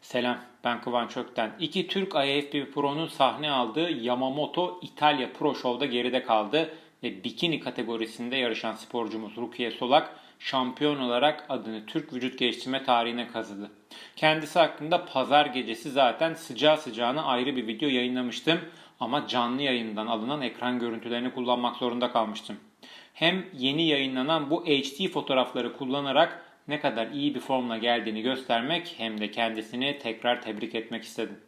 Selam, ben Kıvanç Ökten. İki Türk IFBB Pro'nun sahne aldığı Yamamoto İtalya Pro Show'da geride kaldı ve bikini kategorisinde yarışan sporcumuz Rukiye Solak şampiyon olarak adını Türk vücut geliştirme tarihine kazıdı. Kendisi hakkında pazar gecesi zaten sıcağı sıcağına ayrı bir video yayınlamıştım ama canlı yayından alınan ekran görüntülerini kullanmak zorunda kalmıştım. Hem yeni yayınlanan bu HD fotoğrafları kullanarak ne kadar iyi bir formla geldiğini göstermek hem de kendisini tekrar tebrik etmek istedim.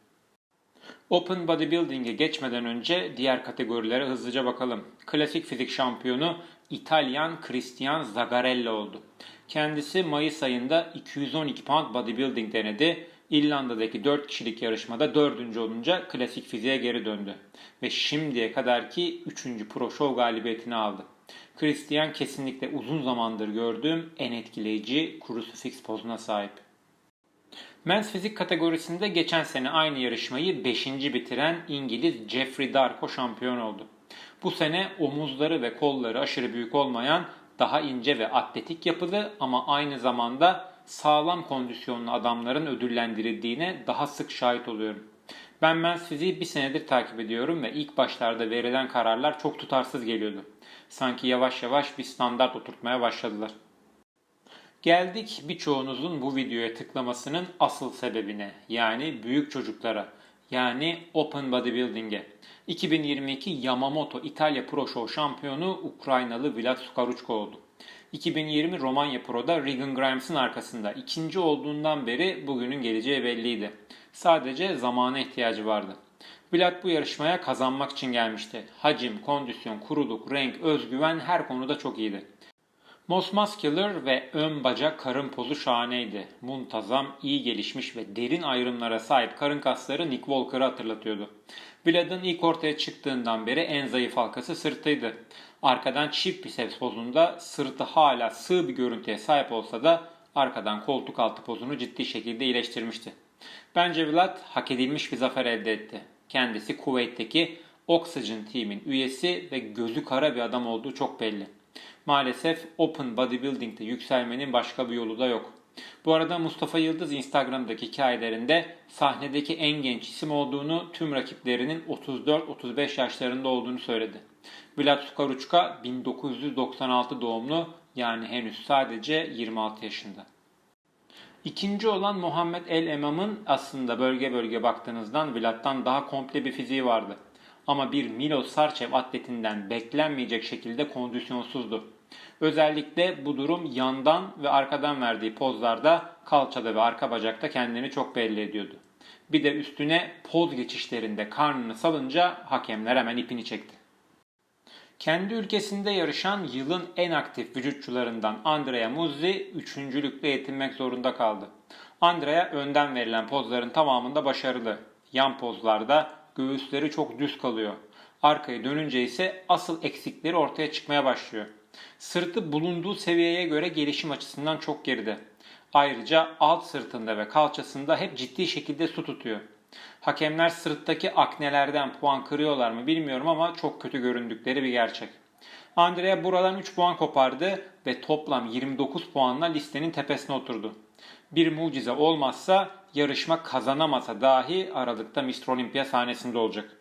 Open Bodybuilding'e geçmeden önce diğer kategorilere hızlıca bakalım. Klasik fizik şampiyonu İtalyan Christian Zagarella oldu. Kendisi Mayıs ayında 212 pound bodybuilding denedi. İrlanda'daki 4 kişilik yarışmada 4. olunca klasik fiziğe geri döndü. Ve şimdiye kadarki 3. Pro Show galibiyetini aldı. Christian kesinlikle uzun zamandır gördüğüm en etkileyici crucifix pozuna sahip. Men's fizik kategorisinde geçen sene aynı yarışmayı 5. bitiren İngiliz Jeffrey Darko şampiyon oldu. Bu sene omuzları ve kolları aşırı büyük olmayan daha ince ve atletik yapılı ama aynı zamanda sağlam kondisyonlu adamların ödüllendirildiğine daha sık şahit oluyorum. Ben Men's fiziği bir senedir takip ediyorum ve ilk başlarda verilen kararlar çok tutarsız geliyordu. Sanki yavaş yavaş bir standart oturtmaya başladılar. Geldik birçoğunuzun bu videoya tıklamasının asıl sebebine yani büyük çocuklara yani Open Bodybuilding'e. 2022 Yamamoto İtalya Pro Show şampiyonu Ukraynalı Vlad Sukaruchko oldu. 2020 Romanya Pro'da Regan Grimes'ın arkasında ikinci olduğundan beri bugünün geleceği belliydi. Sadece zamana ihtiyacı vardı. Vlad bu yarışmaya kazanmak için gelmişti. Hacim, kondisyon, kuruluk, renk, özgüven her konuda çok iyiydi. Most Muscular ve ön bacak karın pozu şahaneydi. Muntazam, iyi gelişmiş ve derin ayrımlara sahip karın kasları Nick Walker'ı hatırlatıyordu. Vlad'ın ilk ortaya çıktığından beri en zayıf halkası sırtıydı. Arkadan çift biceps pozunda sırtı hala sığ bir görüntüye sahip olsa da arkadan koltuk altı pozunu ciddi şekilde iyileştirmişti. Bence Vlad hak edilmiş bir zafer elde etti. Kendisi Kuveyt'teki Oxygen Team'in üyesi ve gözü kara bir adam olduğu çok belli. Maalesef Open Bodybuilding'de yükselmenin başka bir yolu da yok. Bu arada Mustafa Yıldız Instagram'daki hikayelerinde sahnedeki en genç isim olduğunu, tüm rakiplerinin 34-35 yaşlarında olduğunu söyledi. Vlad Sukaruchka 1996 doğumlu yani henüz sadece 26 yaşında. İkinci olan Muhammed El Emam'ın aslında bölge bölge baktığınızdan Vlad'dan daha komple bir fiziği vardı. Ama bir Milo Sarcev atletinden beklenmeyecek şekilde kondisyonsuzdu. Özellikle bu durum yandan ve arkadan verdiği pozlarda kalçada ve arka bacakta kendini çok belli ediyordu. Bir de üstüne poz geçişlerinde karnını salınca hakemler hemen ipini çekti. Kendi ülkesinde yarışan yılın en aktif vücutçularından Andrea Muzzi üçüncülükle yetinmek zorunda kaldı. Andrea önden verilen pozların tamamında başarılı. Yan pozlarda göğüsleri çok düz kalıyor. Arkaya dönünce ise asıl eksikleri ortaya çıkmaya başlıyor. Sırtı bulunduğu seviyeye göre gelişim açısından çok geride. Ayrıca alt sırtında ve kalçasında hep ciddi şekilde su tutuyor. Hakemler sırttaki aknelerden puan kırıyorlar mı bilmiyorum ama çok kötü göründükleri bir gerçek. Andrea buradan 3 puan kopardı ve toplam 29 puanla listenin tepesine oturdu. Bir mucize olmazsa yarışma kazanamasa dahi Aralık'ta Mr. Olympia sahnesinde olacak.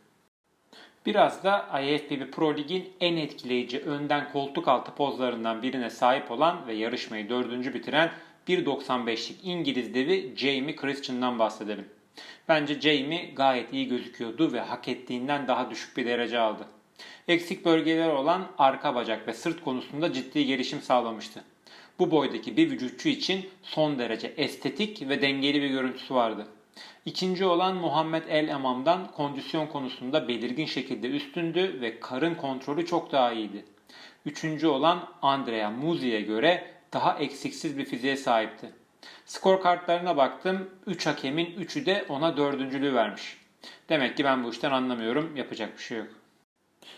Biraz da IFBB Pro Lig'in en etkileyici önden koltuk altı pozlarından birine sahip olan ve yarışmayı dördüncü bitiren 1.95'lik İngiliz devi Jamie Christian'dan bahsedelim. Bence Jamie gayet iyi gözüküyordu ve hak ettiğinden daha düşük bir derece aldı. Eksik bölgeler olan arka bacak ve sırt konusunda ciddi gelişim sağlamıştı. Bu boydaki bir vücutçu için son derece estetik ve dengeli bir görüntüsü vardı. İkinci olan Muhammed El Emam'dan kondisyon konusunda belirgin şekilde üstündü ve karın kontrolü çok daha iyiydi. Üçüncü olan Andrea Muzi'ye göre daha eksiksiz bir fiziğe sahipti. Skor kartlarına baktım. 3 hakemin 3'ü de ona dördüncülüğü vermiş. Demek ki ben bu işten anlamıyorum. Yapacak bir şey yok.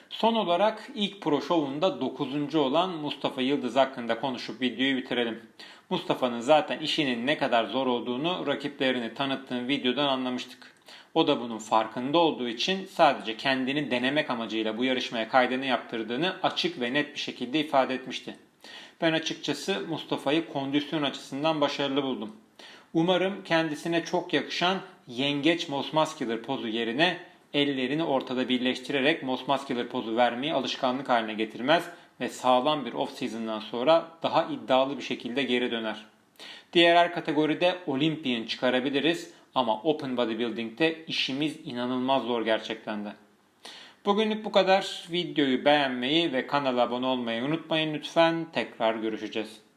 Son olarak ilk pro şovunda 9. olan Mustafa Yıldız hakkında konuşup videoyu bitirelim. Mustafa'nın zaten işinin ne kadar zor olduğunu rakiplerini tanıttığım videodan anlamıştık. O da bunun farkında olduğu için sadece kendini denemek amacıyla bu yarışmaya kaydını yaptırdığını açık ve net bir şekilde ifade etmişti. Ben açıkçası Mustafa'yı kondisyon açısından başarılı buldum. Umarım kendisine çok yakışan yengeç Moss Muscular pozu yerine ellerini ortada birleştirerek Moss Muscular pozu vermeyi alışkanlık haline getirmez ve sağlam bir off season'dan sonra daha iddialı bir şekilde geri döner. Diğer her kategoride Olympian çıkarabiliriz ama Open Bodybuilding'de işimiz inanılmaz zor gerçekten de. Bugünlük bu kadar. Videoyu beğenmeyi ve kanala abone olmayı unutmayın lütfen. Tekrar görüşeceğiz.